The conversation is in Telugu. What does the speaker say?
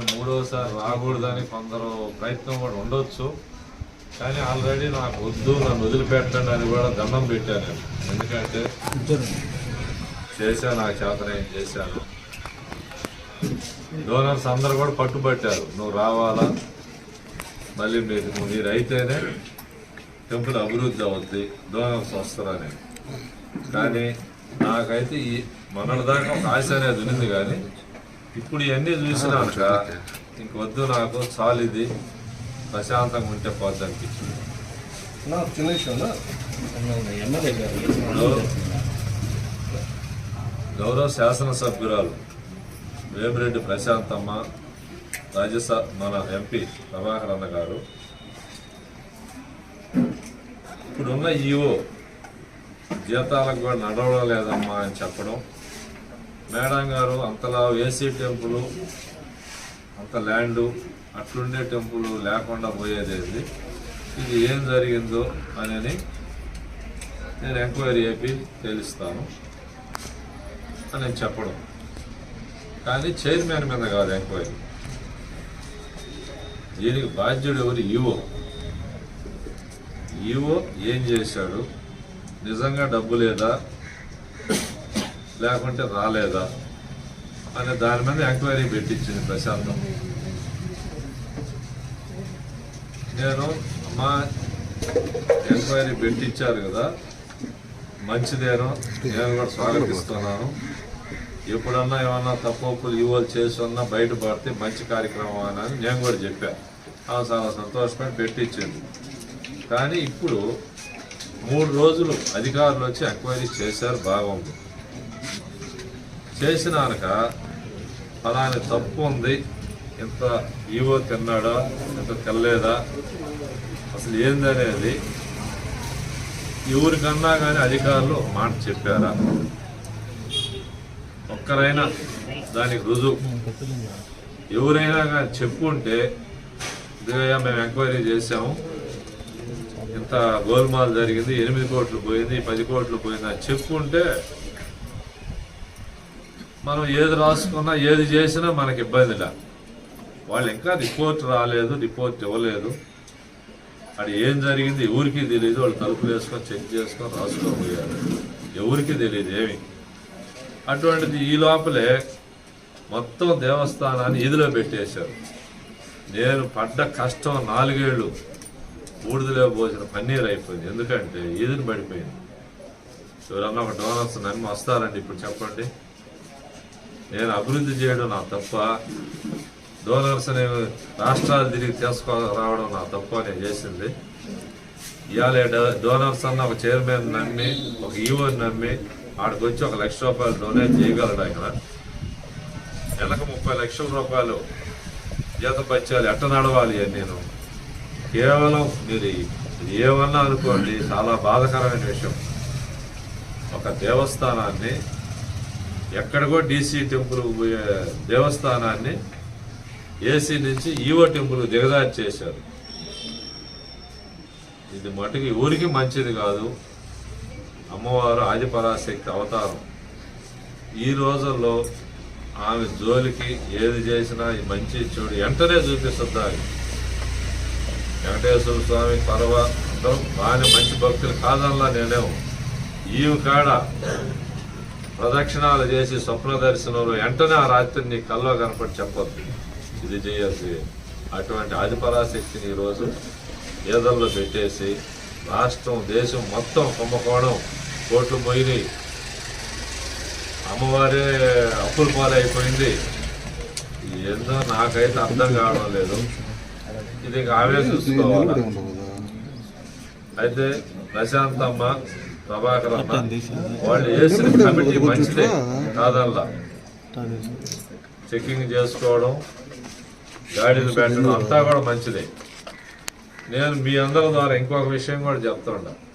నేను మూడోసారి రాకూడదని కొందరు ప్రయత్నం కూడా ఉండొచ్చు. కానీ ఆల్రెడీ నాకు వద్దు నన్ను వదిలిపెట్టండి అని కూడా దండం పెట్టాను నేను. ఎందుకంటే చేశాను నాకు చేతనే చేశాను. డోనర్స్ అందరు కూడా పట్టుబట్టారు. నువ్వు రావాలా? మళ్ళీ మీరు నువ్వు మీరు అయితేనే టెంపుల్ అభివృద్ధి అవుద్ది. డోనర్స్ వస్తారని కానీ నాకైతే ఈ మొన్నటిదాకా ఒక ఆశ అనేది ఉంది కానీ ఇప్పుడు ఇవన్నీ చూసినాక ఇంకొద్దు నాకు చాలు ఇది ప్రశాంతంగా ఉంటే పోద్ది అనిపించింది. చిన్న విషయం ఇప్పుడు గౌరవ శాసనసభ్యురాలు వేమిరెడ్డి ప్రశాంతమ్మ రాజ్యసభ మన ఎంపీ ప్రభాకర్ అన్న గారు. ఇప్పుడున్న ఈఓ జీతాలకు కూడా నడవడం లేదమ్మా అని చెప్పడం. మేడం గారు అంతలా ఏసీ టెంపుల్ అంత ల్యాండు అట్లుండే టెంపుల్ లేకుండా పోయేదేది ఇది ఏం జరిగిందో అని నేను ఎంక్వైరీ చేపి తెలుస్తాను అని నేను చెప్పడం. కానీ చైర్మన్ మీద కాదు ఎంక్వైరీ. దీనికి బాధ్యుడు ఎవరు? ఈవో. ఈవో ఏం చేశాడు? నిజంగా డబ్బు లేదా? లేకుంటే రాలేదా అనే దాని మీద ఎంక్వైరీ పెట్టించింది ప్రశాంతం. నేను మా ఎంక్వైరీ పెట్టించారు కదా మంచిదేను నేను కూడా స్వాగతిస్తున్నాను. ఎప్పుడన్నా ఏమన్నా తప్పులు ఇవ్వాలి చేసుకున్నా బయటపడితే మంచి కార్యక్రమం అని నేను కూడా చెప్పాను ఆమె చాలా సంతోషపడి పెట్టించింది. కానీ ఇప్పుడు మూడు రోజులు అధికారులు వచ్చి ఎంక్వైరీ చేశారు బాగుంది. చేసినాక ఫలాని తప్పు ఉంది ఇంత ఈవో తిన్నాడా ఇంత తెల్లేదా అసలు ఏందనేది ఎవరికన్నా కానీ అధికారులు మాట చెప్పారా? ఒక్కరైనా దానికి రుజువు. ఎవరైనా కానీ చెప్పుంటే ఇదిగా మేము ఎంక్వైరీ చేసాము ఇంత గోల్మాల్ జరిగింది ఎనిమిది కోట్లు పోయింది పది కోట్లు పోయింది అని చెప్పుంటే మనం ఏది రాసుకున్నా ఏది చేసినా మనకి ఇబ్బందిలా. వాళ్ళు ఇంకా రిపోర్ట్ రాలేదు రిపోర్ట్ ఇవ్వలేదు. అది ఏం జరిగింది ఎవరికి తెలియదు వాళ్ళు తలుపులు వేసుకొని చెక్ చేసుకొని రాసుకోబోయారు ఎవరికి తెలియదు ఏమి. అటువంటిది ఈ లోపలే మొత్తం దేవస్థానాన్ని ఇదిలో పెట్టేశారు. నేను పడ్డ కష్టం నాలుగేళ్ళు బూడిదలో పోసిన పన్నీర్ అయిపోయింది. ఎందుకంటే ఈదుని పడిపోయింది. ఎవరన్నా ఒక డోనర్స్ నమ్మి వస్తారండి ఇప్పుడు చెప్పండి. నేను అభివృద్ధి చేయడం నా తప్ప డోనర్స్ అనేవి రాష్ట్రాలు తిరిగి తీసుకో రావడం నా తప్ప నేను చేసింది. ఇవాళ డో- డోనర్స్ అన్న ఒక చైర్మన్ నమ్మి ఒక ఈవోని నమ్మి ఆడికి వచ్చి ఒక లక్ష రూపాయలు డొనేట్ చేయగలడు ఆయన. నెలకు ముప్పై లక్షల రూపాయలు జీతం పచ్చాలి ఎట్ట నడవాలి అని నేను కేవలం మీరు ఏమన్నా అనుకోండి చాలా బాధకరమైన విషయం. ఒక దేవస్థానాన్ని ఎక్కడికో డీసీ టెంపుల్ పోయే దేవస్థానాన్ని ఏసీ నుంచి ఈవో టెంపుల్ దిగదారి చేశారు. ఇది మటుకు ఊరికి మంచిది కాదు. అమ్మవారు ఆదిపరాశక్తి అవతారం. ఈ రోజుల్లో ఆమె జోలికి ఏది చేసినా ఈ మంచి చెడు వెంటనే చూపిస్తుంది ఆమె వెంకటేశ్వర స్వామి పర్వ అందరం బాగానే మంచి భక్తులు కాదల్లా నేనేమో. ఈ కాడ ప్రదక్షిణాలు చేసి స్వప్న దర్శనంలో వెంటనే ఆ రాత్రి నీ కల్లో కనపడి చెప్పొద్దు. ఇది చేయాల్సి అటువంటి ఆదిపరాశక్తిని ఈరోజు ఏదల్లో పెట్టేసి రాష్ట్రం దేశం మొత్తం కుంభకోణం కోట్లు పోయినాయి. అమ్మవారే అప్పుల పాలైపోయింది. ఏందో నాకైతే అర్థం కావడం లేదు. ఇది ఇంకా ఆమె చూసుకోవాలి? అయితే ప్రశాంతమ్మ ప్రభాకర్ అన్న వాళ్ళు వేసిన కమిటీ మంచిదే కాదల్లా. చెకింగ్ చేసుకోవడం గాడిలు పెట్టడం అంతా కూడా మంచిదే. నేను మీ అందరి ద్వారా ఇంకొక విషయం కూడా చెప్తుండా